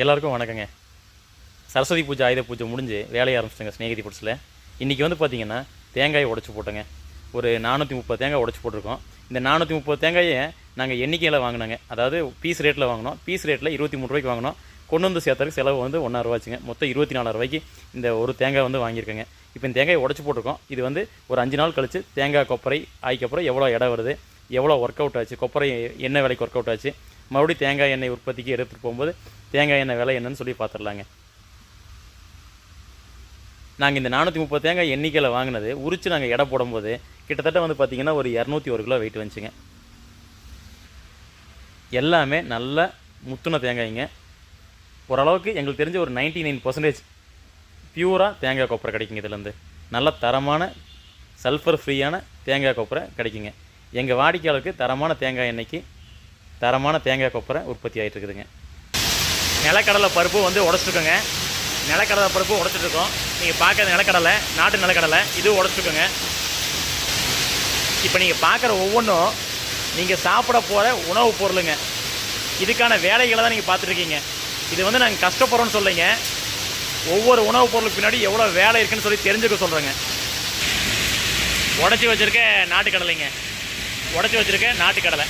எல்லாருக்கும் வணக்கங்க. சரஸ்வதி பூஜை ஆயுத பூஜை முடிஞ்சு வேலையை ஆரம்பிச்சிட்டங்க ஸ்நேகிதி புட்ஸில் இன்றைக்கி வந்து பார்த்திங்கன்னா தேங்காயை உடச்சி போட்டோங்க. ஒரு நானூற்றி முப்பது தேங்காய் உடச்சி போட்டிருக்கோம். இந்த நானூற்றி முப்பது தேங்காயை நாங்கள் எண்ணிக்கையில் வாங்கினோங்க. அதாவது பீஸ் ரேட்டில் வாங்கினோம். பீஸ் ரேட்டில் இருபத்தி மூணு ரூபாய்க்கு வாங்கினோம். கொண்டு வந்து சேர்த்தறதுக்கு செலவு வந்து ஒன்றா ரூபாச்சுங்க மொத்தம் இருபத்தி நாலாயிரம் ரூபாய்க்கு இந்த ஒரு தேங்காய் வந்து வாங்கியிருக்கேங்க. இப்போ இந்த தேங்காயை உடச்சி போட்டிருக்கோம். இது வந்து ஒரு அஞ்சு நாள் கழிச்சு தேங்காய் கொப்பரை ஆய்க்கப்புறம் எவ்வளோ இடம் வருது? எவ்வளோ ஒர்க் அவுட் ஆச்சு? கொப்பரை என்ன விலைக்கு ஒர்க் அவுட் ஆச்சு? மறுபடியும் தேங்காய் எண்ணெய் உற்பத்திக்கு எடுத்துகிட்டு போகும்போது தேங்காய் எண்ணெய் விலை என்னன்னு சொல்லி பார்த்துடலாங்க நாங்கள் இந்த நானூற்றி முப்பது தேங்காய் எண்ணிக்கையில் வாங்கினது உரிச்சு நாங்கள் எடை போடும்போது கிட்டத்தட்ட வந்து பார்த்திங்கன்னா ஒரு இரநூத்தி ஒரு கிலோ வெயிட் வந்துச்சுங்க. எல்லாமே நல்ல முத்துன தேங்காய்ங்க. ஓரளவுக்கு எங்களுக்கு தெரிஞ்ச ஒரு 99% நைன் பர்சன்டேஜ் பியூராக தேங்காய் கொப்பரை கிடைக்குங்க இதுலேருந்து. நல்ல தரமான சல்ஃபர் ஃப்ரீயான தேங்காய் கொப்பரை கிடைக்குங்க. எங்கள் வாடிக்கையாளருக்கு தரமான தேங்காய் எண்ணெய்க்கு தரமான தேங்காய் கொப்பரை உற்பத்தி ஆகிட்டு இருக்குதுங்க நிலக்கடலை பருப்பு வந்து உடச்சிருக்கோங்க நிலக்கடலை பருப்பு உடச்சிட்ருக்கோம் நீங்கள் பார்க்குற நிலக்கடலை நாட்டு நிலக்கடலை இதுவும் உடச்சிருக்கோங்க இப்போ நீங்கள் பார்க்குற ஒவ்வொன்றும் நீங்கள் சாப்பிட போகிற உணவுப் பொருளுங்க. இதுக்கான வேலைகளை தான் நீங்கள் பார்த்துருக்கீங்க இது வந்து நாங்கள் கஷ்டப்படுறோன்னு சொல்லிங்க. ஒவ்வொரு உணவுப் பொருளுக்கு பின்னாடி எவ்வளோ வேலை இருக்குன்னு சொல்லி தெரிஞ்சுக்க சொல்கிறேங்க உடச்சி வச்சுருக்க நாட்டுக்கடலைங்க. உடச்சி வச்சுருக்க நாட்டுக்கடலை.